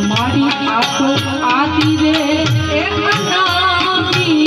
મારી આખો આદિ રે. એ મનામી